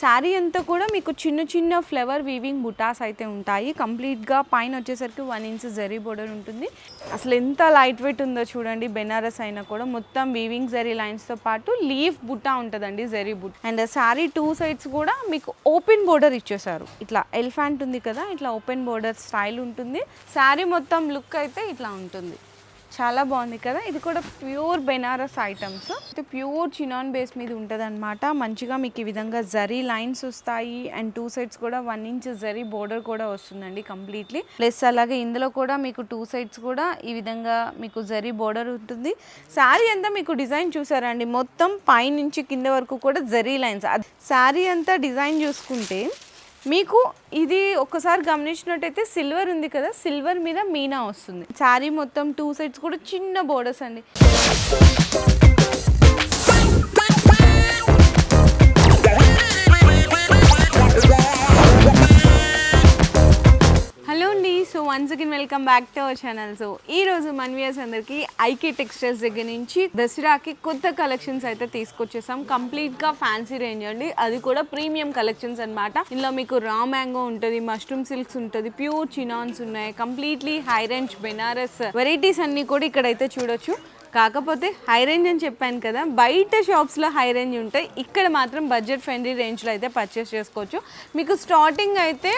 శారీ అంతా కూడా మీకు చిన్న చిన్న ఫ్లవర్ వీవింగ్ బుటాస్ అయితే ఉంటాయి. కంప్లీట్గా పైన వచ్చేసరికి వన్ ఇంచ్ జరీ బోర్డర్ ఉంటుంది. అసలు ఎంత లైట్ వెయిట్ ఉందో చూడండి. బెనారస్ అయినా కూడా మొత్తం వీవింగ్ జరీ లైన్స్తో పాటు లీఫ్ బుట్టా ఉంటుందండి జరీ బుట్. అండ్ శారీ టూ సైడ్స్ కూడా మీకు ఓపెన్ బోర్డర్ ఇచ్చేసారు ఇట్లా ఎలిఫాంట్ ఉంది కదా ఇట్లా ఓపెన్ బోర్డర్ స్టైల్ ఉంటుంది. శారీ మొత్తం లుక్ అయితే ఇట్లా ఉంటుంది. చాలా బాగుంది కదా. ఇది కూడా ప్యూర్ బెనారస్ ఐటమ్స్. ఇది ప్యూర్ చినాన్ బేస్ మీద ఉంటుంది అనమాట మంచిగా మీకు ఈ విధంగా జరీ లైన్స్ వస్తాయి. అండ్ టూ సైడ్స్ కూడా వన్ ఇంచ్ జరీ బోర్డర్ కూడా వస్తుందండి కంప్లీట్లీ. ప్లస్ అలాగే ఇందులో కూడా మీకు టూ సైడ్స్ కూడా ఈ విధంగా మీకు జరీ బోర్డర్ ఉంటుంది. శారీ అంతా మీకు డిజైన్ చూసారండి. మొత్తం పైనుంచి కింద వరకు కూడా జరీ లైన్స్. శారీ అంతా డిజైన్ చూసుకుంటే మీకు ఇది ఒక్కసారి గమనించినట్టయితే సిల్వర్ ఉంది కదా సిల్వర్ మీద మీనా వస్తుంది. శారీ మొత్తం టూ సైడ్స్ కూడా చిన్న బోర్డర్స్ అండి. So once again welcome back to our channel so ఈ రోజు మన వ్యూయర్స్ అందరికి ఐకే టెక్స్టైల్స్ దగ్గర నుంచి దసరాకి కొత్త కలెక్షన్స్ అయితే తీసుకొచ్చేసాం. కంప్లీట్గా ఫ్యాన్సీ రేంజ్ అండి. అది కూడా ప్రీమియం కలెక్షన్స్ అన్నమాట. ఇందులో మీకు రా మ్యాంగో ఉంటుంది మష్రూమ్ సిల్క్స్ ఉంటుంది ప్యూర్ చినాన్స్ ఉన్నాయి completely high range Benaras varieties అన్ని కూడా ఇక్కడైతే చూడొచ్చు. కాకపోతే హై రేంజ్ అని చెప్పాను కదా బయట షాప్స్లో హై రేంజ్ ఉంటాయి ఇక్కడ మాత్రం బడ్జెట్ ఫ్రెండ్లీ రేంజ్లో అయితే పర్చేస్ చేసుకోవచ్చు. మీకు స్టార్టింగ్ అయితే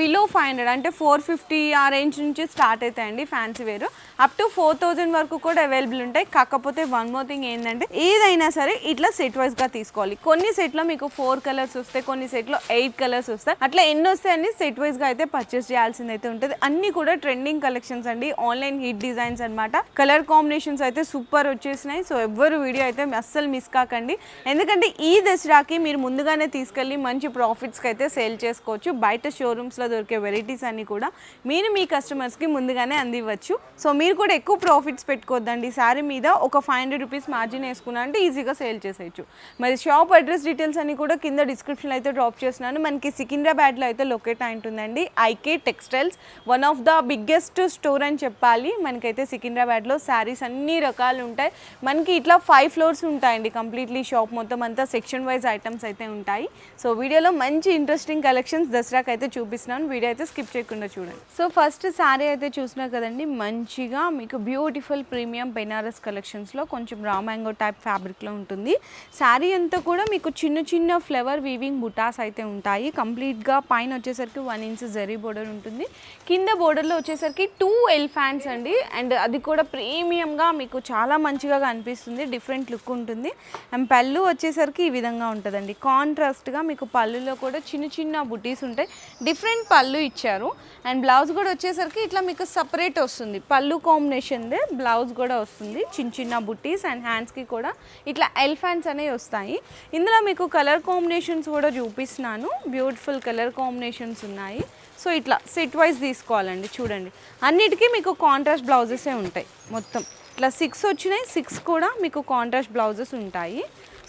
బిలో ఫైవ్ హండ్రెడ్ అంటే ఫోర్ ఫిఫ్టీ ఆ రేంజ్ నుంచి స్టార్ట్ అవుతాయండి ఫ్యాన్సీ వేరు అప్ టు ఫోర్ థౌజండ్ వరకు కూడా అవైలబుల్ ఉంటాయి. కాకపోతే వన్ మోర్ థింగ్ ఏంటంటే ఏదైనా సరే ఇట్లా సెట్ వైజ్గా తీసుకోవాలి. కొన్ని సెట్లో మీకు ఫోర్ కలర్స్ వస్తాయి కొన్ని సెట్లో ఎయిట్ కలర్స్ వస్తాయి. అట్లా ఎన్ని వస్తాయని సెట్ వైజ్గా అయితే పర్చేస్ చేయాల్సింది అయితే ఉంటుంది. అన్నీ కూడా ట్రెండింగ్ కలెక్షన్స్ అండి. ఆన్లైన్ హిట్ డిజైన్స్ అన్నమాట. కలర్ కాంబినేషన్స్ అయితే సూపర్ వచ్చేసినాయి. సో ఎవ్వరు వీడియో అయితే అస్సలు మిస్ కాకండి. ఎందుకంటే ఈ దసరాకి మీరు ముందుగానే తీసుకెళ్ళి మంచి ప్రాఫిట్స్కి అయితే సేల్ చేసుకోవచ్చు. బయట షోరూమ్స్లో దొరికే వెరైటీస్ అన్నీ కూడా మీరు మీ కస్టమర్స్కి ముందుగానే అందివ్వచ్చు. సో మీరు కూడా ఎక్కువ ప్రాఫిట్స్ పెట్టుకోవద్దండి. శారీ మీద ఒక ఫైవ్ హండ్రెడ్ రూపీస్ మార్జిన్ వేసుకున్నా అంటే ఈజీగా సేల్ చేసేయచ్చు. మరి షాప్ అడ్రస్ డీటెయిల్స్ అన్ని కూడా కింద డిస్క్రిప్షన్లో అయితే డ్రాప్ చేస్తున్నాను. మనకి సికింద్రాబాద్లో అయితే లొకేట్ అయి ఉంటుందండి. I K textiles one of the biggest store అని చెప్పాలి. మనకైతే సికింద్రాబాద్లో శారీస్ అన్ని రకాల ఉంటాయి. మనకి ఇట్లా ఫైవ్ ఫ్లోర్స్ ఉంటాయండి కంప్లీట్లీ షాప్ మొత్తం అంతా సెక్షన్ వైజ్ ఐటమ్స్ అయితే ఉంటాయి. సో వీడియోలో మంచి ఇంట్రెస్టింగ్ కలెక్షన్స్ దసరాకి అయితే చూపిస్తున్నాను. వీడియో అయితే స్కిప్ చేయకుండా చూడండి. సో ఫస్ట్ శారీ అయితే చూసినా కదండి మంచిగా మీకు బ్యూటిఫుల్ ప్రీమియం బెనారస్ కలెక్షన్స్లో కొంచెం రా మ్యాంగో టైప్ ఫ్యాబ్రిక్లో ఉంటుంది. శారీ అంతా కూడా మీకు చిన్న చిన్న ఫ్లవర్ వీవింగ్ బుటాస్ అయితే ఉంటాయి. కంప్లీట్గా పైన వచ్చేసరికి వన్ ఇంచ్ జరీ బోర్డర్ ఉంటుంది. కింద బోర్డర్లో వచ్చేసరికి టూ ఎల్ ఫ్యాన్స్ అండి. అండ్ అది కూడా ప్రీమియంగా మీకు చాలా మంచిగా కనిపిస్తుంది డిఫరెంట్ లుక్ ఉంటుంది. అండ్ పళ్ళు వచ్చేసరికి ఈ విధంగా ఉంటుందండి. కాంట్రాస్ట్గా మీకు పళ్ళులో కూడా చిన్న చిన్న బుటీస్ ఉంటాయి. డిఫరెంట్ పళ్ళు ఇచ్చారు. అండ్ బ్లౌజ్ కూడా వచ్చేసరికి ఇట్లా మీకు సపరేట్ వస్తుంది. పళ్ళు కాంబినేషన్దే బ్లౌజ్ కూడా వస్తుంది. చిన్న చిన్న బుటీస్ అండ్ హ్యాండ్స్కి కూడా ఇట్లా ఎల్ఫాన్స్ అనేవి వస్తాయి. ఇందులో మీకు కలర్ కాంబినేషన్స్ కూడా చూపిస్తున్నాను. బ్యూటిఫుల్ కలర్ కాంబినేషన్స్ ఉన్నాయి. సో ఇట్లా సెట్ వైజ్ తీసుకోవాలండి. చూడండి. అన్నిటికీ మీకు కాంట్రాస్ట్ బ్లౌజెసే ఉంటాయి. మొత్తం. ఇట్లా సిక్స్ వచ్చినాయి సిక్స్ కూడా మీకు కాంట్రాస్ట్ బ్లౌజెస్ ఉంటాయి.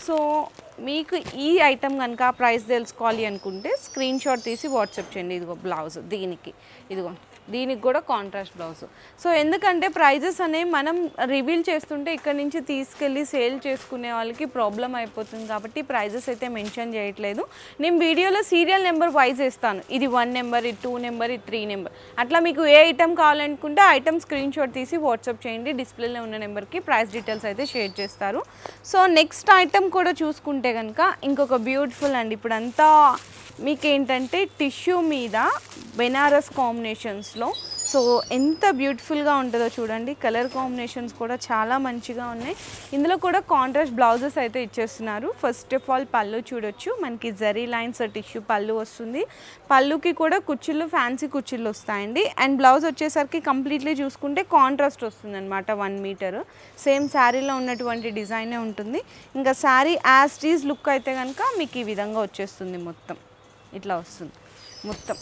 సో మీకు ఈ ఐటెం కనుక ప్రైస్ తెలుసుకోవాలి అనుకుంటే స్క్రీన్ షాట్ తీసి వాట్సాప్ చేయండి ఇదిగో బ్లౌజ్ దీనికి. ఇదిగో. దీనికి కూడా కాంట్రాస్ట్ బ్లౌజ్ సో ఎందుకంటే ప్రైజెస్ అనేవి మనం రివీల్ చేస్తుంటే ఇక్కడ నుంచి తీసుకెళ్ళి సేల్ చేసుకునే వాళ్ళకి ప్రాబ్లం అయిపోతుంది కాబట్టి ప్రైజెస్ అయితే మెన్షన్ చేయట్లేదు. నేను వీడియోలో సీరియల్ నెంబర్ వైజ్ ఇస్తాను ఇది వన్ నెంబర్ ఇది టూ నెంబర్ ఇది త్రీ నెంబర్ అట్లా మీకు ఏ ఐటమ్ కావాలనుకుంటే ఐటమ్ స్క్రీన్ షాట్ తీసి వాట్సాప్ చేయండి. డిస్ప్లేలో ఉన్న నెంబర్కి ప్రైస్ డీటెయిల్స్ అయితే షేర్ చేస్తారు. సో నెక్స్ట్ ఐటమ్ కూడా చూసుకుంటే కనుక ఇంకొక బ్యూటిఫుల్ అండి. ఇప్పుడంతా మీకేంటంటే మీకు ఏంటంటే టిష్యూ మీద బెనారస్ కాంబినేషన్స్లో సో ఎంత బ్యూటిఫుల్గా ఉంటుందో చూడండి. కలర్ కాంబినేషన్స్ కూడా చాలా మంచిగా ఉన్నాయి. ఇందులో కూడా కాంట్రాస్ట్ బ్లౌజెస్ అయితే ఇచ్చేస్తున్నారు. ఫస్ట్ ఆఫ్ ఆల్ పళ్ళు చూడొచ్చు. మనకి జరీ లైన్స్ టిష్యూ పళ్ళు వస్తుంది. పళ్ళుకి కూడా కుచ్చుళ్ళు ఫ్యాన్సీ కుచ్చుళ్ళు వస్తాయండి. అండ్ బ్లౌజ్ వచ్చేసరికి కంప్లీట్లీ చూసుకుంటే కాంట్రాస్ట్ వస్తుంది అనమాట వన్ మీటర్. సేమ్ శారీలో ఉన్నటువంటి డిజైనే ఉంటుంది. ఇంకా శారీ యాజ్ టీజ్ లుక్ అయితే కనుక మీకు ఈ విధంగా వచ్చేస్తుంది మొత్తం. ఇట్లా వస్తుంది. మొత్తం.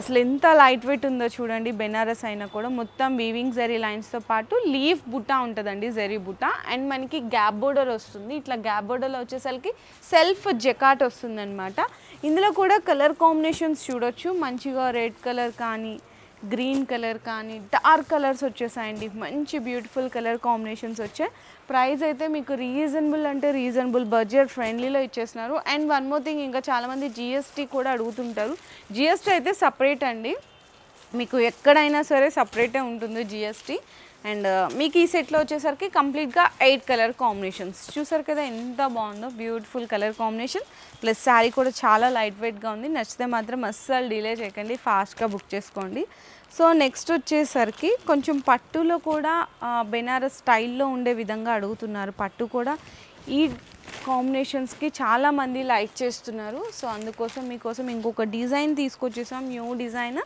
అసలు ఎంత లైట్ వెయిట్ ఉందో చూడండి బెనారస్ అయినా కూడా మొత్తం వీవింగ్ జరీ లైన్స్తో పాటు లీఫ్ బుట్టా ఉంటుందండి జరీ బుట్ట. అండ్ మనకి గ్యాప్ బోర్డర్ వస్తుంది. ఇట్లా గ్యాప్ బోర్డర్లో వచ్చేసరికి సెల్ఫ్ జెకాట్ వస్తుందన్నమాట. ఇందులో కూడా కలర్ కాంబినేషన్స్ చూడొచ్చు. మంచిగా రెడ్ కలర్ కానీ గ్రీన్ కలర్ కానీ డార్క్ కలర్స్ వచ్చేసాయండి. మంచి బ్యూటిఫుల్ కలర్ కాంబినేషన్స్ వచ్చాయి. ప్రైస్ అయితే మీకు రీజనబుల్ అంటే రీజనబుల్ బడ్జెట్ ఫ్రెండ్లీలో ఇచ్చేస్తున్నారు. అండ్ వన్ మోర్ థింగ్ ఇంకా చాలామంది జిఎస్టీ కూడా అడుగుతుంటారు. జిఎస్టీ అయితే సపరేట్ అండి. మీకు ఎక్కడైనా సరే సపరేటే ఉంటుంది జిఎస్టీ అండ్ uh, మీకు ఈ సెట్లో వచ్చేసరికి కంప్లీట్గా ఎయిట్ కలర్ కాంబినేషన్స్ చూసారు కదా ఎంత బాగుందో beautiful color combination plus sari కూడా చాలా లైట్ వెయిట్గా ఉంది. నచ్చితే మాత్రం అస్సలు డిలే చేయకండి. ఫాస్ట్గా బుక్ చేసుకోండి. సో నెక్స్ట్ వచ్చేసరికి కొంచెం పట్టులో కూడా బెనారస్ స్టైల్లో ఉండే విధంగా అడుగుతున్నారు. పట్టు కూడా ఈ కాంబినేషన్స్కి చాలామంది లైక్ చేస్తున్నారు. సో అందుకోసం మీకోసం ఇంకొక డిజైన్ తీసుకొచ్చేసాం. న్యూ డిజైన్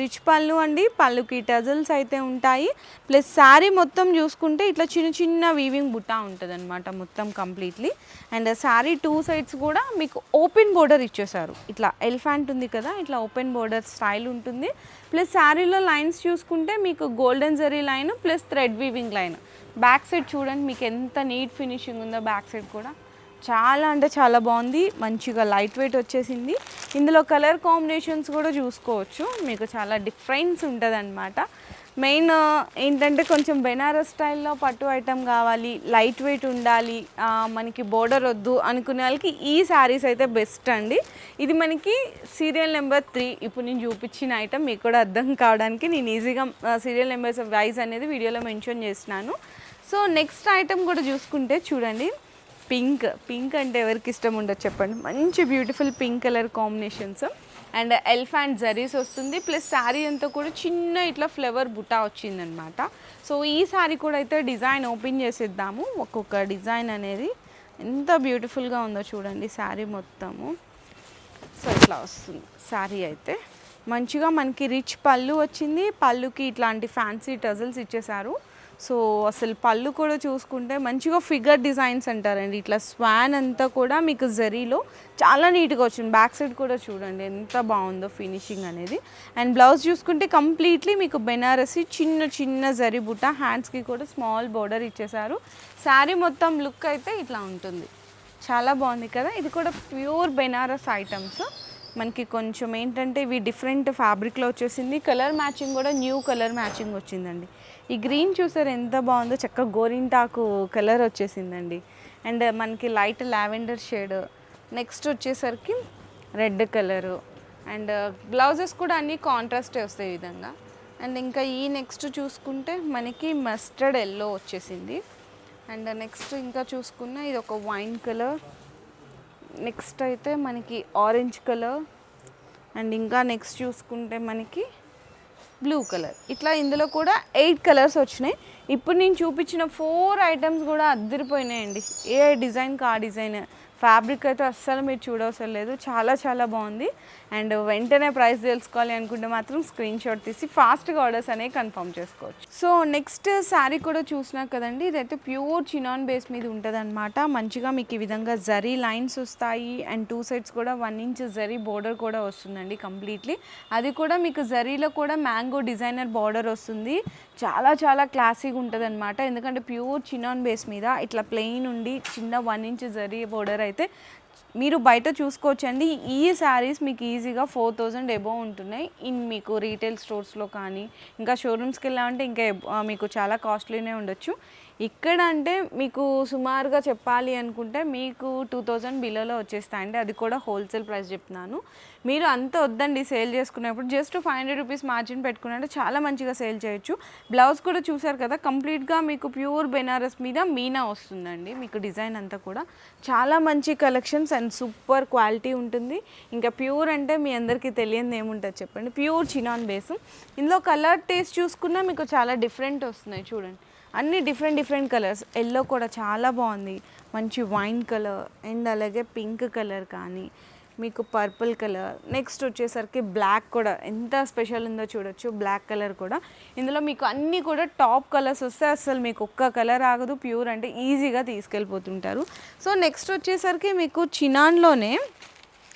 రిచ్ పళ్ళు అండి. పళ్ళుకి టజల్స్ అయితే ఉంటాయి. ప్లస్ శారీ మొత్తం చూసుకుంటే ఇట్లా చిన్న చిన్న వీవింగ్ బుట్ట ఉంటుంది అనమాట మొత్తం completely and sari two sides కూడా మీకు ఓపెన్ బోర్డర్ ఇచ్చేసారు ఇట్లా ఎలిఫెంట్ ఉంది కదా ఇట్లా ఓపెన్ బోర్డర్ స్టైల్ ఉంటుంది. ప్లస్ శారీలో లైన్స్ చూసుకుంటే మీకు golden zari line plus thread weaving line back side చూడండి మీకు ఎంత నీట్ ఫినిషింగ్ ఉందో బ్యాక్ సైడ్ కూడా. చాలా అంటే చాలా బాగుంది. మంచిగా లైట్ వెయిట్ వచ్చేసింది. ఇందులో కలర్ కాంబినేషన్స్ కూడా చూసుకోవచ్చు. మీకు చాలా డిఫరెన్స్ ఉంటుంది అనమాట మెయిన్ ఏంటంటే కొంచెం బెనారస్ స్టైల్లో పట్టు ఐటెం కావాలి. లైట్ వెయిట్ ఉండాలి. మనకి బోర్డర్ వద్దు అనుకునే వాళ్ళకి ఈ శారీస్ అయితే బెస్ట్ అండి. ఇది మనకి సీరియల్ నెంబర్ త్రీ. ఇప్పుడు నేను చూపించిన ఐటమ్ మీకు కూడా అర్థం కావడానికి నేను ఈజీగా సీరియల్ నెంబర్స్ వైజ్ అనేది వీడియోలో మెన్షన్ చేసినాను సో నెక్స్ట్ ఐటెం కూడా చూసుకుంటే చూడండి. పింక్ పింక్ అంటే ఎవరికి ఇష్టం ఉండదు చెప్పండి. మంచి beautiful pink color combinations. And elephant zaris వస్తుంది. ప్లస్ శారీ అంతా కూడా చిన్న ఇట్లా ఫ్లేవర్ బుటా వచ్చిందనమాట. సో ఈ శారీ కూడా అయితే డిజైన్ ఓపెన్ చేసేద్దాము. ఒక్కొక్క డిజైన్ అనేది ఎంత బ్యూటిఫుల్గా ఉందో చూడండి శారీ మొత్తము. సో ఇట్లా వస్తుంది శారీ అయితే. మంచిగా మనకి రిచ్ పళ్ళు వచ్చింది. పళ్ళుకి ఇట్లాంటి ఫ్యాన్సీ టజల్స్ ఇచ్చేసారు సో అసలు పళ్ళు కూడా చూసుకుంటే మంచిగా ఫిగర్ డిజైన్స్ అంటారండి. ఇట్లా స్వాన్ అంతా కూడా మీకు జరీలో చాలా నీట్గా వచ్చింది. బ్యాక్ సైడ్ కూడా చూడండి ఎంత బాగుందో ఫినిషింగ్ అనేది. అండ్ బ్లౌజ్ చూసుకుంటే కంప్లీట్లీ మీకు బెనారసి చిన్న చిన్న జరీ బుట్ట హ్యాండ్స్కి కూడా స్మాల్ బోర్డర్ ఇచ్చేసారు శారీ మొత్తం లుక్ అయితే ఇట్లా ఉంటుంది. చాలా బాగుంది కదా? ఇది కూడా ప్యూర్ బెనారస్ ఐటమ్స్. మనకి కొంచెం ఏంటంటే ఇవి డిఫరెంట్ ఫ్యాబ్రిక్లో వచ్చేసింది. కలర్ మ్యాచింగ్ కూడా న్యూ కలర్ మ్యాచింగ్ వచ్చిందండి. ఈ గ్రీన్ చూసారు ఎంత బాగుందో. చక్కగా గోరింటాకు కలర్ వచ్చేసిందండి. అండ్ మనకి లైట్ లావెండర్ షేడ్. నెక్స్ట్ వచ్చేసరికి రెడ్ కలరు. అండ్ బ్లౌజెస్ కూడా అన్నీ కాంట్రాస్టే వస్తాయి విధంగా. అండ్ ఇంకా ఈ నెక్స్ట్ చూసుకుంటే మనకి మస్టర్డ్ ఎల్లో వచ్చేసింది. అండ్ నెక్స్ట్ ఇంకా చూసుకున్న ఇది ఒక వైన్ కలర్. నెక్స్ట్ అయితే మనకి ఆరెంజ్ కలర్. అండ్ ఇంకా నెక్స్ట్ చూసుకుంటే మనకి బ్లూ కలర్ ఇట్లా ఇందులో కూడా ఎయిట్ కలర్స్ వచ్చినాయి. ఇప్పుడు నేను చూపించిన ఫోర్ ఐటమ్స్ కూడా అద్దరిపోయినాయండి. ఏ డిజైన్కి ఆ డిజైన్ ఫ్యాబ్రిక్ అయితే అస్సలు మీరు చూడవసరం లేదు. చాలా చాలా బాగుంది. అండ్ వెంటనే ప్రైస్ తెలుసుకోవాలి అనుకుంటే మాత్రం స్క్రీన్ షాట్ తీసి ఫాస్ట్గా ఆర్డర్స్ అనేవి కన్ఫర్మ్ చేసుకోవచ్చు. సో నెక్స్ట్ శారీ కూడా చూసినా కదండి. ఇదైతే ప్యూర్ చినాన్ బేస్ మీద ఉంటుంది అనమాట మంచిగా మీకు ఈ విధంగా జరీ లైన్స్ వస్తాయి. అండ్ టూ సైడ్స్ కూడా వన్ ఇంచ్ జరీ బోర్డర్ కూడా వస్తుందండి కంప్లీట్లీ. అది కూడా మీకు జరీలో కూడా మ్యాంగో డిజైనర్ బార్డర్ వస్తుంది. చాలా చాలా క్లాసీగా ఉంటుంది అనమాట ఎందుకంటే ప్యూర్ చినాన్ బేస్ మీద ఇట్లా ప్లెయిన్ ఉండి చిన్న వన్ ఇంచ్ జరీ బోర్డర్ అయితే మీరు బయట చూసుకోవచ్చండి. ఈ శారీస్ మీకు ఈజీగా ఫోర్ థౌజండ్ ఎబో ఉంటున్నాయి. ఇన్ మీకు రీటైల్ స్టోర్స్లో కానీ ఇంకా షోరూమ్స్కి వెళ్ళామంటే ఇంకా మీకు చాలా కాస్ట్లీనే ఉండొచ్చు. ఇక్కడ అంటే మీకు సుమారుగా చెప్పాలి అనుకుంటే మీకు టూ థౌజండ్ బిలోలో వచ్చేస్తాయండి. అది కూడా హోల్సేల్ ప్రైస్ చెప్తున్నాను. మీరు అంత వద్దండి sale చేసుకునేప్పుడు. Just five hundred rupees margin పెట్టుకున్నట్టు చాలా మంచిగా సేల్ చేయొచ్చు. బ్లౌజ్ కూడా చూసారు కదా కంప్లీట్గా మీకు ప్యూర్ బెనారస్ మీద మీనా వస్తుందండి. మీకు డిజైన్ అంతా కూడా చాలా మంచి కలెక్షన్స్ అండ్ సూపర్ క్వాలిటీ ఉంటుంది. ఇంకా ప్యూర్ అంటే మీ అందరికీ తెలియదు ఏముంటుంది చెప్పండి. Pure chinon base. ఇందులో కలర్ టేస్ట్ చూసుకున్నా మీకు చాలా డిఫరెంట్ వస్తున్నాయి చూడండి. అన్ని డిఫరెంట్ డిఫరెంట్ కలర్స్ ఎల్లో కూడా చాలా బాగుంది. మంచి వైన్ కలర్ అండ్ అలాగే పింక్ కలర్ కానీ మీకు పర్పుల్ కలర్ నెక్స్ట్ వచ్చేసరికి బ్లాక్ కూడా. ఎంత స్పెషల్ ఉందో చూడొచ్చు. బ్లాక్ కలర్ కూడా. ఇందులో మీకు అన్నీ కూడా టాప్ కలర్స్ వస్తే అసలు మీకు ఒక్క కలర్ ఆగదు. ప్యూర్ అంటే ఈజీగా తీసుకెళ్ళిపోతుంటారు. సో నెక్స్ట్ వచ్చేసరికి మీకు చినాన్లోనే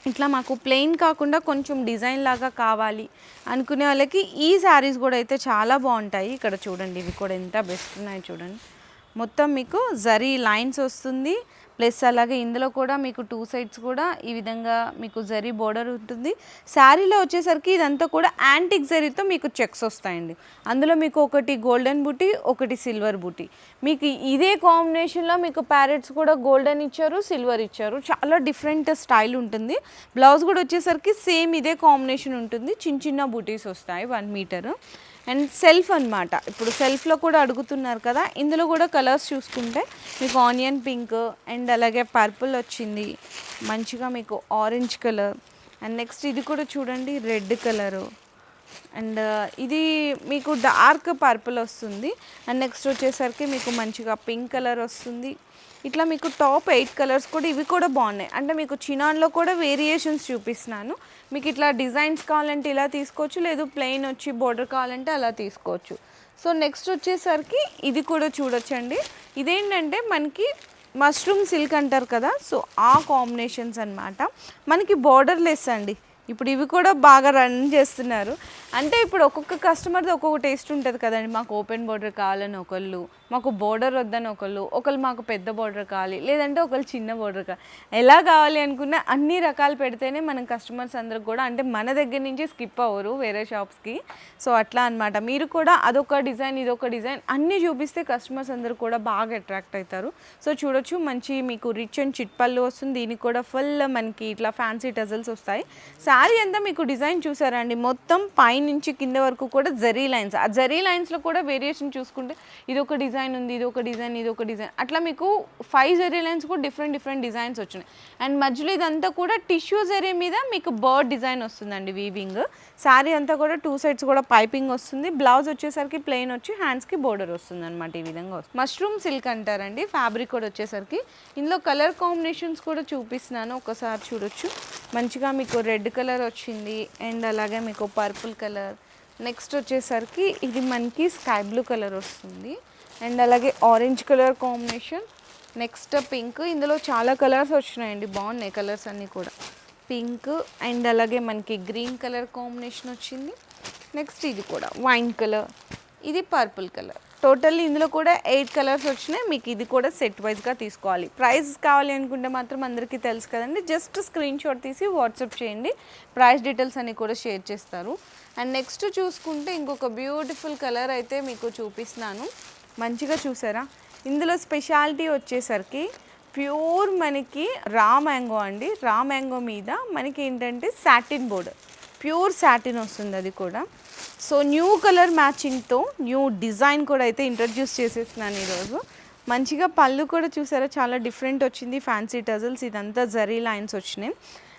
ఇట్లా మాకు ప్లెయిన్ కాకుండా కొంచెం డిజైన్ లాగా కావాలి అనుకునే వాళ్ళకి ఈ శారీస్ కూడా అయితే చాలా బాగుంటాయి. ఇక్కడ చూడండి ఇవి కూడా ఎంత బెస్ట్ ఉన్నాయి చూడండి. మొత్తం మీకు జరీ లైన్స్ వస్తుంది. ప్లస్ అలాగే ఇందులో కూడా మీకు టూ సైడ్స్ కూడా ఈ విధంగా మీకు జరీ బోర్డర్ ఉంటుంది. శారీలో వచ్చేసరికి ఇదంతా కూడా యాంటిక్ జరీతో మీకు చెక్స్ వస్తాయండి. అందులో మీకు ఒకటి గోల్డెన్ బుటీ ఒకటి సిల్వర్ బుటీ. మీకు ఇదే కాంబినేషన్లో మీకు ప్యారెట్స్ కూడా గోల్డెన్ ఇచ్చారు సిల్వర్ ఇచ్చారు. చాలా డిఫరెంట్ స్టైల్ ఉంటుంది. బ్లౌజ్ కూడా వచ్చేసరికి సేమ్ ఇదే కాంబినేషన్ ఉంటుంది. చిన్న చిన్న బుటీస్ వస్తాయి వన్ మీటర్. అండ్ సెల్ఫ్ అన్నమాట. ఇప్పుడు సెల్ఫ్లో కూడా అడుగుతున్నారు కదా ఇందులో కూడా కలర్స్ చూసుకుంటే మీకు ఆనియన్ పింక్ అండ్ అలాగే పర్పుల్ వచ్చింది మంచిగా మీకు ఆరెంజ్ కలర్. అండ్ నెక్స్ట్ ఇది కూడా చూడండి రెడ్ కలరు. అండ్ ఇది మీకు డార్క్ పర్పుల్ వస్తుంది. అండ్ నెక్స్ట్ వచ్చేసరికి మీకు మంచిగా పింక్ కలర్ వస్తుంది. ఇట్లా మీకు టాప్ ఎయిట్ కలర్స్ కూడా ఇవి కూడా బాగున్నాయి. అంటే మీకు చినాన్లో కూడా వేరియేషన్స్ చూపిస్తున్నాను. మీకు ఇట్లా డిజైన్స్ కావాలంటే ఇలా తీసుకోవచ్చు లేదు ప్లెయిన్ వచ్చి బోర్డర్ కావాలంటే అలా తీసుకోవచ్చు. సో నెక్స్ట్ వచ్చేసరికి ఇది కూడా చూడొచ్చండి. ఇదేంటంటే మనకి మష్రూమ్ సిల్క్ అంటారు కదా సో ఆ కాంబినేషన్స్ అన్నమాట. మనకి బార్డర్ లెస్ అండి. ఇప్పుడు ఇవి కూడా బాగా రన్ చేస్తున్నారు. అంటే ఇప్పుడు ఒక్కొక్క కస్టమర్ది ఒక్కొక్క టేస్ట్ ఉంటుంది కదండి. మాకు ఓపెన్ బోర్డర్ కావాలని ఒకళ్ళు మాకు బోర్డర్ వద్దని ఒకళ్ళు ఒకళ్ళు మాకు పెద్ద బోర్డర్ కావాలి లేదంటే ఒకళ్ళు చిన్న బోర్డర్ కావాలి ఎలా కావాలి అనుకున్నా అన్ని రకాలు పెడితేనే మనం కస్టమర్స్ అందరికి కూడా అంటే మన దగ్గర నుంచి స్కిప్ అవ్వరు వేరే షాప్స్కి సో అట్లా అన్నమాట. మీరు కూడా అదొక డిజైన్ ఇదొక డిజైన్ అన్నీ చూపిస్తే కస్టమర్స్ అందరు కూడా బాగా అట్రాక్ట్ అవుతారు సో చూడొచ్చు మంచి మీకు రిచ్ అండ్ చిట్ పళ్ళు వస్తుంది. దీనికి కూడా ఫుల్ మనకి ఇట్లా ఫ్యాన్సీ టజల్స్ వస్తాయి. శారీ అంతా మీకు డిజైన్ చూసారండి మొత్తం పైనుంచి కింద వరకు కూడా జరీ లైన్స్. ఆ జరీ లైన్స్లో కూడా వేరియేషన్ చూసుకుంటే ఇది ఒక డిజైన్ ఉంది ఇది ఒక డిజైన్ ఇది ఒక డిజైన్. అట్లా మీకు ఫైవ్ జెరీ లైన్స్ కూడా డిఫరెంట్ డిఫరెంట్ డిజైన్స్ వచ్చినాయి. అండ్ మధ్యలో ఇదంతా కూడా టిష్యూ జెరీ మీద మీకు బర్డ్ డిజైన్ వస్తుందండి వీవింగ్ శారీ అంతా కూడా టూ సైడ్స్ కూడా పైపింగ్ వస్తుంది. బ్లౌజ్ వచ్చేసరికి ప్లెయిన్ వచ్చి హ్యాండ్స్కి బోర్డర్ వస్తుంది అనమాట ఈ విధంగా వస్తుంది. మష్రూమ్ సిల్క్ అంటారండి ఫ్యాబ్రిక్ కూడా వచ్చేసరికి. ఇందులో కలర్ కాంబినేషన్స్ కూడా చూపిస్తున్నాను ఒకసారి చూడొచ్చు. మంచిగా మీకు రెడ్ కలర్ వచ్చింది అండ్ అలాగే మీకు పర్పుల్ కలర్ నెక్స్ట్ వచ్చేసరికి ఇది మనకి స్కై బ్లూ కలర్ వస్తుంది. అండ్ అలాగే orange color combination next pink ఇందులో చాలా కలర్స్ వచ్చినాయండి బాగున్నాయి కలర్స్ అన్నీ కూడా. పింక్ అండ్ అలాగే మనకి గ్రీన్ కలర్ కాంబినేషన్ వచ్చింది. నెక్స్ట్ ఇది కూడా వైన్ కలర్ ఇది పర్పుల్ కలర్ టోటల్ ఇందులో కూడా ఎయిట్ కలర్స్ వచ్చినాయి. మీకు ఇది కూడా సెట్ వైజ్గా తీసుకోవాలి. ప్రైస్ కావాలి అనుకుంటే మాత్రం అందరికీ తెలుసు కదండి. జస్ట్ స్క్రీన్ షాట్ తీసి వాట్సాప్ చేయండి. ప్రైస్ డీటెయిల్స్ అన్ని కూడా షేర్ చేస్తారు. అండ్ నెక్స్ట్ చూసుకుంటే ఇంకొక బ్యూటిఫుల్ కలర్ అయితే మీకు చూపిస్తున్నాను. మంచిగా చూసారా? ఇందులో స్పెషాలిటీ వచ్చేసరికి ప్యూర్ మనకి రా మ్యాంగో అండి. రా మ్యాంగో మీద మనకి ఏంటంటే సాటిన్ బోర్డర్ ప్యూర్ సాటిన్ వస్తుంది అది కూడా. సో న్యూ కలర్ మ్యాచింగ్తో న్యూ డిజైన్ కూడా అయితే ఇంట్రడ్యూస్ చేసేస్తున్నాను ఈరోజు. మంచిగా పళ్ళు కూడా చూసారా? చాలా డిఫరెంట్ వచ్చింది. ఫ్యాన్సీ టజల్స్ ఇదంతా జరీ లైన్స్ వచ్చినాయి.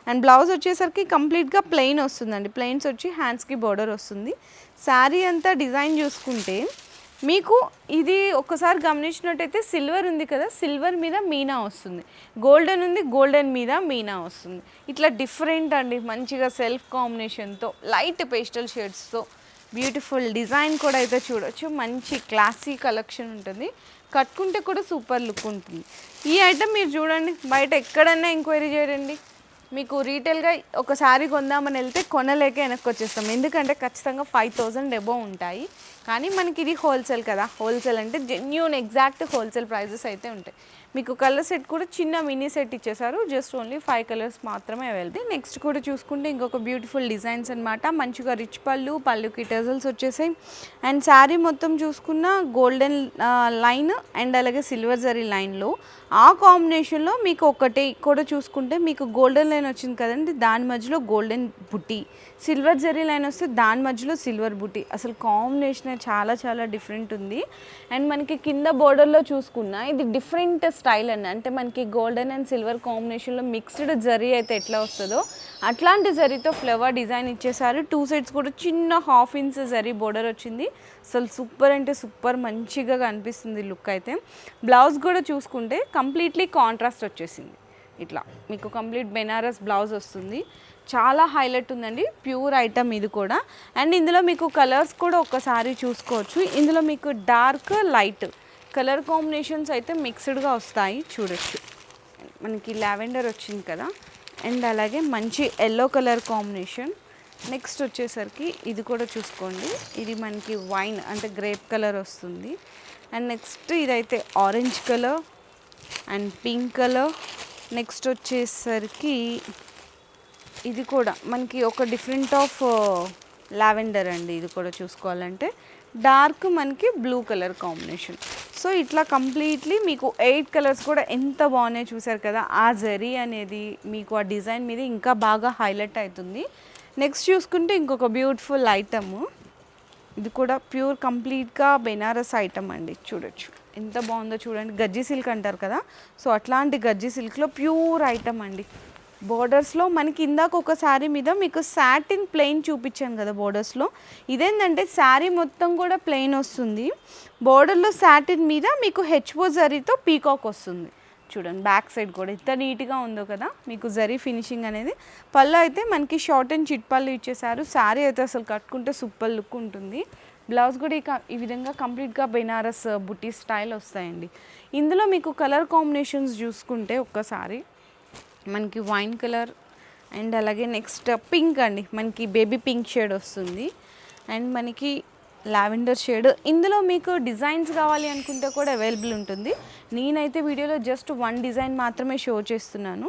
అండ్ బ్లౌజ్ వచ్చేసరికి కంప్లీట్గా ప్లెయిన్ వస్తుందండి. ప్లెయిన్స్ వచ్చి హ్యాండ్స్కి బోర్డర్ వస్తుంది. శారీ అంతా డిజైన్ చూసుకుంటే మీకు ఇది ఒక్కసారి గమనించినట్టయితే సిల్వర్ ఉంది కదా సిల్వర్ మీద మీనా వస్తుంది. గోల్డెన్ ఉంది గోల్డెన్ మీద మీనా వస్తుంది. ఇట్లా డిఫరెంట్ అండి మంచిగా సెల్ఫ్ కాంబినేషన్తో లైట్ పేస్టల్ షేడ్స్తో బ్యూటిఫుల్ డిజైన్ కూడా అయితే చూడొచ్చు. మంచి క్లాసీ కలెక్షన్ ఉంటుంది. కట్టుకుంటే కూడా సూపర్ లుక్ ఉంటుంది. ఈ ఐటమ్ మీరు చూడండి బయట ఎక్కడన్నా ఎంక్వైరీ చేయండి. మీకు రీటైల్గా ఒక శారీ కొందామని వెళ్తే కొనలేక వెనక్కి వచ్చేస్తాం ఎందుకంటే ఖచ్చితంగా ఫైవ్ థౌజండ్ ఎబో ఉంటాయి. కానీ మనకి ఇది హోల్సేల్ కదా. హోల్సేల్ అంటే జెన్యున్ ఎగ్జాక్ట్ హోల్సేల్ ప్రైజెస్ అయితే ఉంటాయి. మీకు కలర్ సెట్ కూడా చిన్న మినీ సెట్ ఇచ్చేసారు. జస్ట్ ఓన్లీ ఫైవ్ కలర్స్ మాత్రమే అవైలబుల్. నెక్స్ట్ కూడా చూసుకుంటే ఇంకొక బ్యూటిఫుల్ డిజైన్స్ అనమాట మంచిగా రిచ్ పళ్ళు పళ్ళుకి టజల్స్ వచ్చేసాయి. అండ్ శారీ మొత్తం చూసుకున్న గోల్డెన్ లైన్ అండ్ అలాగే సిల్వర్ జరీ లైన్లో. ఆ కాంబినేషన్లో మీకు ఒకటే కూడా చూసుకుంటే మీకు గోల్డెన్ లైన్ వచ్చింది కదండి. దాని మధ్యలో గోల్డెన్ బుట్టి. సిల్వర్ జరీ లైన్ వస్తే దాని మధ్యలో సిల్వర్ బూటీ. అసలు కాంబినేషన్ చాలా చాలా డిఫరెంట్ ఉంది. అండ్ మనకి కింద బోర్డర్లో చూసుకున్నా ఇది డిఫరెంట్ స్టైల్ అండి. అంటే మనకి గోల్డెన్ అండ్ సిల్వర్ కాంబినేషన్లో మిక్స్డ్ జరీ అయితే ఎట్లా వస్తుందో అట్లాంటి జరీతో ఫ్లవర్ డిజైన్ ఇచ్చేసారు టూ సైడ్స్ కూడా చిన్న హాఫ్ ఇంచ్ జరీ బోర్డర్ వచ్చింది. అసలు సూపర్ అంటే సూపర్ మంచిగా కనిపిస్తుంది లుక్ అయితే. బ్లౌజ్ కూడా చూసుకుంటే కంప్లీట్లీ కాంట్రాస్ట్ వచ్చేసింది. ఇట్లా మీకు కంప్లీట్ బెనారస్ బ్లౌజ్ వస్తుంది. చాలా హైలైట్ ఉందండి ప్యూర్ ఐటమ్ ఇది కూడా. అండ్ ఇందులో మీకు కలర్స్ కూడా ఒక్కసారి చూసుకోవచ్చు. ఇందులో మీకు డార్క్ లైట్ కలర్ కాంబినేషన్స్ అయితే మిక్స్డ్గా వస్తాయి. చూడొచ్చు. మనకి లావెండర్ వచ్చింది కదా. అండ్ అలాగే మంచి ఎల్లో కలర్ కాంబినేషన్. నెక్స్ట్ వచ్చేసరికి ఇది కూడా చూసుకోండి. ఇది మనకి వైన్ అంటే గ్రేప్ కలర్ వస్తుంది. అండ్ నెక్స్ట్ ఇదైతే orange color and pink color. Next వచ్చేసరికి ఇది కూడా మనకి ఒక డిఫరెంట్ ఆఫ్ లావెండర్ అండి. ఇది కూడా చూసుకోవాలంటే డార్క్ మనకి బ్లూ కలర్ కాంబినేషన్ సో ఇట్లా కంప్లీట్లీ మీకు ఎయిట్ కలర్స్ కూడా ఎంత బాగున్నాయి చూసారు కదా ఆ జరీ అనేది మీకు ఆ డిజైన్ మీద ఇంకా బాగా హైలైట్ అవుతుంది. నెక్స్ట్ చూసుకుంటే ఇంకొక బ్యూటిఫుల్ ఐటమ్ ఇది కూడా ప్యూర్ కంప్లీట్గా బెనారస్ ఐటమ్ అండి. చూడొచ్చు. ఎంత బాగుందో చూడండి. గజ్జి సిల్క్ అంటారు కదా. సో అట్లాంటి గజ్జి సిల్క్లో ప్యూర్ ఐటమ్ అండి. బోర్డర్స్లో మనకి ఇందాక ఒక శారీ మీద మీకు సాటిన్ ప్లెయిన్ చూపించాను కదా బోర్డర్స్లో. ఇదేంటంటే శారీ మొత్తం కూడా ప్లెయిన్ వస్తుంది. బోర్డర్లో సాటిన్ మీద మీకు హెచ్ఓ జరీతో పీకాక్ వస్తుంది. చూడండి బ్యాక్ సైడ్ కూడా ఎంత నీట్గా ఉందో కదా మీకు జరీ ఫినిషింగ్ అనేది. పళ్ళు అయితే మనకి షార్ట్ అండ్ చిట్ పళ్ళు ఇచ్చేసారు శారీ అయితే అసలు కట్టుకుంటే సూపర్ లుక్ ఉంటుంది. బ్లౌజ్ కూడా ఈ ఈ విధంగా కంప్లీట్గా బెనారస్ బుట్టి స్టైల్ వస్తాయండి. ఇందులో మీకు కలర్ కాంబినేషన్స్ చూసుకుంటే ఒక్కసారి మనకి వైన్ కలర్ అండ్ అలాగే నెక్స్ట్ పింక్ అండి. మనకి బేబీ పింక్ షేడ్ వస్తుంది. అండ్ మనకి లావెండర్ షేడ్. ఇందులో మీకు డిజైన్స్ కావాలి అనుకుంటే కూడా అవైలబుల్ ఉంటుంది. నేనైతే వీడియోలో జస్ట్ వన్ డిజైన్ మాత్రమే షో చేస్తున్నాను.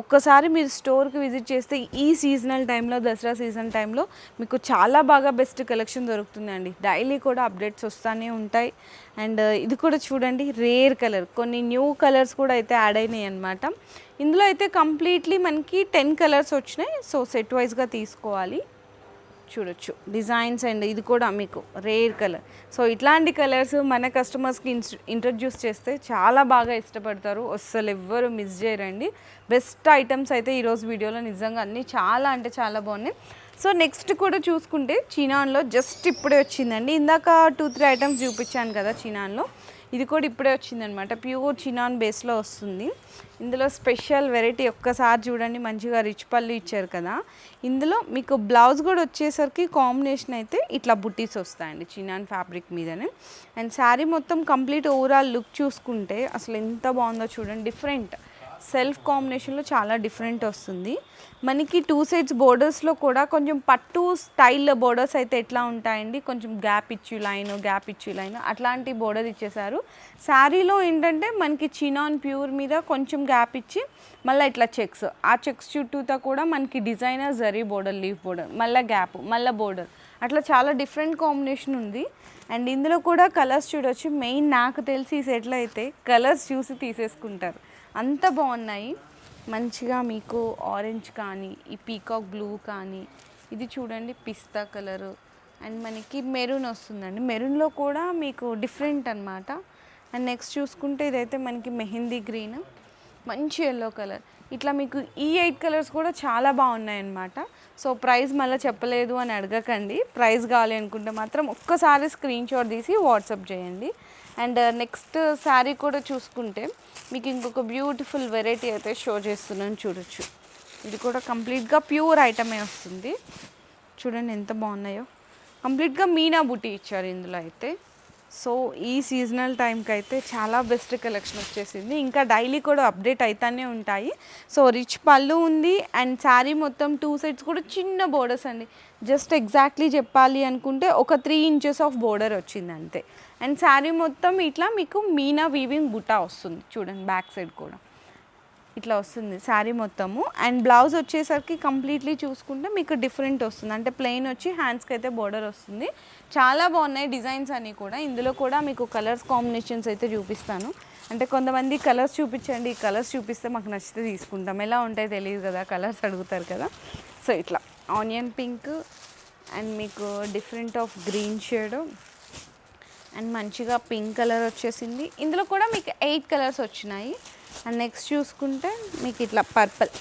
ఒక్కసారి మీరు స్టోర్కి విజిట్ చేస్తే ఈ సీజనల్ టైంలో దసరా సీజన్ టైంలో మీకు చాలా బాగా బెస్ట్ కలెక్షన్ దొరుకుతుందండి. డైలీ కూడా అప్డేట్స్ వస్తూనే ఉంటాయి. అండ్ ఇది కూడా చూడండి రేర్ కలర్. కొన్ని న్యూ కలర్స్ కూడా అయితే యాడ్ అయినాయి అనమాట ఇందులో అయితే కంప్లీట్లీ మనకి టెన్ కలర్స్ వచ్చినాయి. సో సెట్ వైజ్గా తీసుకోవాలి. చూడొచ్చు. డిజైన్స్ అండ్ ఇది కూడా మీకు రేర్ కలర్. సో ఇట్లాంటి కలర్స్ మన కస్టమర్స్కి ఇంట్రడ్యూస్ చేస్తే చాలా బాగా ఇష్టపడతారు. అస్సలు ఎవ్వరు మిస్ చేయరండి. బెస్ట్ ఐటమ్స్ అయితే ఈరోజు వీడియోలో నిజంగా అన్నీ చాలా అంటే చాలా బాగున్నాయి. సో నెక్స్ట్ కూడా చూసుకుంటే చీనాన్లో జస్ట్ ఇప్పుడే వచ్చిందండి. ఇందాక టూ త్రీ ఐటమ్స్ చూపించాను కదా చీనాన్లో ఇది కూడా ఇప్పుడే వచ్చిందనమాట ప్యూర్ చినాన్ బేస్లో వస్తుంది. ఇందులో స్పెషల్ వెరైటీ ఒక్కసారి చూడండి మంచిగా రిచ్ పళ్ళు ఇచ్చారు కదా. ఇందులో మీకు బ్లౌజ్ కూడా వచ్చేసరికి కాంబినేషన్ అయితే ఇట్లా బుట్టీస్ వస్తాయండి చినాన్ ఫ్యాబ్రిక్ మీదనే. అండ్ శారీ మొత్తం కంప్లీట్ ఓవరాల్ లుక్ చూసుకుంటే అసలు ఎంత బాగుందో చూడండి డిఫరెంట్. సెల్ఫ్ కాంబినేషన్లో చాలా డిఫరెంట్ వస్తుంది. మనకి టూ సైడ్స్ బోర్డర్స్లో కూడా కొంచెం పట్టు స్టైల్ బోర్డర్స్ అయితే ఎట్లా ఉంటాయండి? కొంచెం గ్యాప్ ఇచ్చి లైన్ గ్యాప్ ఇచ్చి లైన్ అట్లాంటి బోర్డర్ ఇచ్చేసారు శారీలో ఏంటంటే మనకి చినాన్ ప్యూర్ మీద కొంచెం గ్యాప్ ఇచ్చి మళ్ళీ ఇట్లా చెక్స్. ఆ చెక్స్ చుట్టూతో కూడా మనకి designer zari border leaf border మళ్ళీ గ్యాప్ మళ్ళీ బోర్డర్. అట్లా చాలా డిఫరెంట్ కాంబినేషన్ ఉంది. అండ్ ఇందులో కూడా కలర్స్ చూడొచ్చు. మెయిన్ నాకు తెలిసి ఈ సెట్లో అయితే కలర్స్ చూసి తీసేసుకుంటారు. అంత బాగున్నాయి. మంచిగా మీకు ఆరెంజ్ కానీ ఈ పీకాక్ బ్లూ కానీ ఇది చూడండి పిస్తా కలరు. అండ్ మనకి మెరూన్ వస్తుందండి. మెరూన్లో కూడా మీకు డిఫరెంట్ అన్నమాట. అండ్ నెక్స్ట్ చూసుకుంటే ఇదైతే మనకి మెహందీ గ్రీన్. మంచి ఎల్లో కలర్ ఇట్లా మీకు ఈ ఎయిట్ కలర్స్ కూడా చాలా బాగున్నాయన్నమాట సో ప్రైస్ మళ్ళీ చెప్పలేదు అని అడగకండి. ప్రైస్ కావాలి అనుకుంటే మాత్రం ఒక్కసారి స్క్రీన్ షాట్ తీసి వాట్సాప్ చేయండి. అండ్ నెక్స్ట్ శారీ కూడా చూసుకుంటే మీకు ఇంకొక బ్యూటిఫుల్ వెరైటీ అయితే షో చేస్తున్నాను చూడొచ్చు. ఇది కూడా కంప్లీట్గా ప్యూర్ ఐటమే వస్తుంది. చూడండి ఎంత బాగున్నాయో. కంప్లీట్గా మీనా బుట్టి ఇచ్చారు ఇందులో అయితే. సో ఈ సీజనల్ టైంకి అయితే చాలా బెస్ట్ కలెక్షన్ వచ్చేసింది. ఇంకా డైలీ కూడా అప్డేట్ అవుతానే ఉంటాయి. సో రిచ్ పళ్ళు ఉంది అండ్ శారీ మొత్తం టూ సైడ్స్ కూడా చిన్న బోర్డర్స్ అండి. జస్ట్ ఎగ్జాక్ట్లీ చెప్పాలి అనుకుంటే ఒక త్రీ ఇంచెస్ ఆఫ్ బోర్డర్ వచ్చింది అంతే. అండ్ శారీ మొత్తం ఇట్లా మీకు మీనా వీవింగ్ బుటా వస్తుంది. చూడండి బ్యాక్ సైడ్ కూడా. ఇట్లా వస్తుంది శారీ మొత్తము. అండ్ బ్లౌజ్ వచ్చేసరికి కంప్లీట్లీ చూసుకుంటే మీకు డిఫరెంట్ వస్తుంది. అంటే ప్లెయిన్ వచ్చి హ్యాండ్స్కి అయితే బోర్డర్ వస్తుంది. చాలా బాగున్నాయి డిజైన్స్ అన్నీ కూడా. ఇందులో కూడా మీకు కలర్స్ కాంబినేషన్స్ అయితే చూపిస్తాను. అంటే కొంతమంది కలర్స్ చూపించండి ఈ కలర్స్ చూపిస్తే మాకు నచ్చితే తీసుకుంటాం. ఎలా ఉంటాయి తెలియదు కదా కలర్స్ అడుగుతారు కదా. సో ఇట్లా. ఆనియన్ పింక్ అండ్ మీకు different of green shade and మంచిగా పింక్ కలర్ వచ్చేసింది. ఇందులో కూడా మీకు ఎయిట్ కలర్స్ వచ్చినాయి. అండ్ నెక్స్ట్ చూసుకుంటే మీకు ఇట్లా పర్పుల్.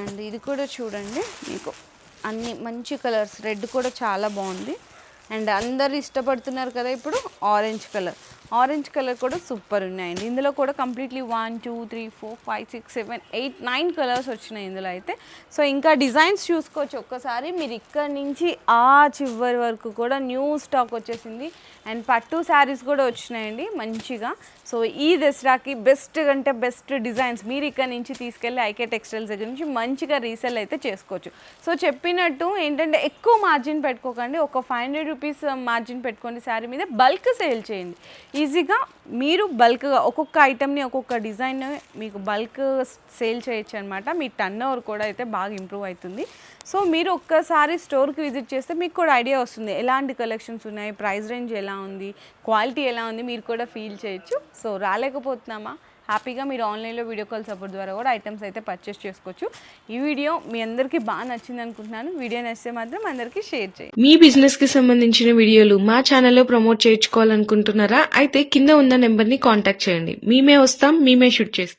అండ్ ఇది కూడా చూడండి మీకు అన్ని మంచి కలర్స్. రెడ్ కూడా చాలా బాగుంది. అండ్ అందరు ఇష్టపడుతున్నారు కదా ఇప్పుడు ఆరెంజ్ కలర్. ఆరెంజ్ కలర్ కూడా సూపర్ ఉన్నాయండి. ఇందులో కూడా completely one two three four five six seven eight nine colors వచ్చినాయి ఇందులో అయితే. సో ఇంకా డిజైన్స్ చూసుకోవచ్చు ఒక్కసారి. మీరు ఇక్కడ నుంచి ఆ చివరి వరకు కూడా న్యూ స్టాక్ వచ్చేసింది. అండ్ పట్టు శారీస్ కూడా వచ్చినాయండి మంచిగా. సో ఈ దసరాకి బెస్ట్ అంటే బెస్ట్ డిజైన్స్ మీరు ఇక్కడ నుంచి తీసుకెళ్ళి ఐకే టెక్స్టైల్స్ దగ్గర నుంచి మంచిగా రీసెల్ అయితే చేసుకోవచ్చు. సో చెప్పినట్టు ఏంటంటే ఎక్కువ మార్జిన్ పెట్టుకోకండి. ఒక ఫైవ్ హండ్రెడ్ రూపీస్ మార్జిన్ పెట్టుకోండి శారీ మీద. బల్క్ సేల్ చేయండి. ఈజీగా మీరు బల్క్గా ఒక్కొక్క ఐటెంని ఒక్కొక్క డిజైన్ మీకు బల్క్ సేల్ చేయొచ్చు అనమాట మీ టర్న్ ఓవర్ కూడా అయితే బాగా ఇంప్రూవ్ అవుతుంది. సో మీరు ఒక్కసారి స్టోర్కి విజిట్ చేస్తే మీకు కూడా ఐడియా వస్తుంది. ఎలాంటి కలెక్షన్స్ ఉన్నాయి? ప్రైస్ రేంజ్ ఎలా ఉంది? క్వాలిటీ ఎలా ఉంది? మీరు కూడా ఫీల్ చేయొచ్చు. సో రాలేకపోతున్నామా? హ్యాపీగా మీరు ఆన్లైన్లో వీడియో కాల్ సపోర్ట్ ద్వారా కూడా ఐటమ్స్ అయితే పర్చేస్ చేసుకోవచ్చు. ఈ వీడియో మీ అందరికీ బాగా నచ్చింది అనుకుంటున్నాను. వీడియో నచ్చితే మాత్రం అందరికీ షేర్ చేయండి. మీ బిజినెస్కి సంబంధించిన వీడియోలు మా ఛానల్లో ప్రమోట్ చేయించుకోవాలనుకుంటున్నారా? అయితే కింద ఉన్న నెంబర్ని కాంటాక్ట్ చేయండి. మేమే వస్తాం మేమే షూట్ చేస్తాం.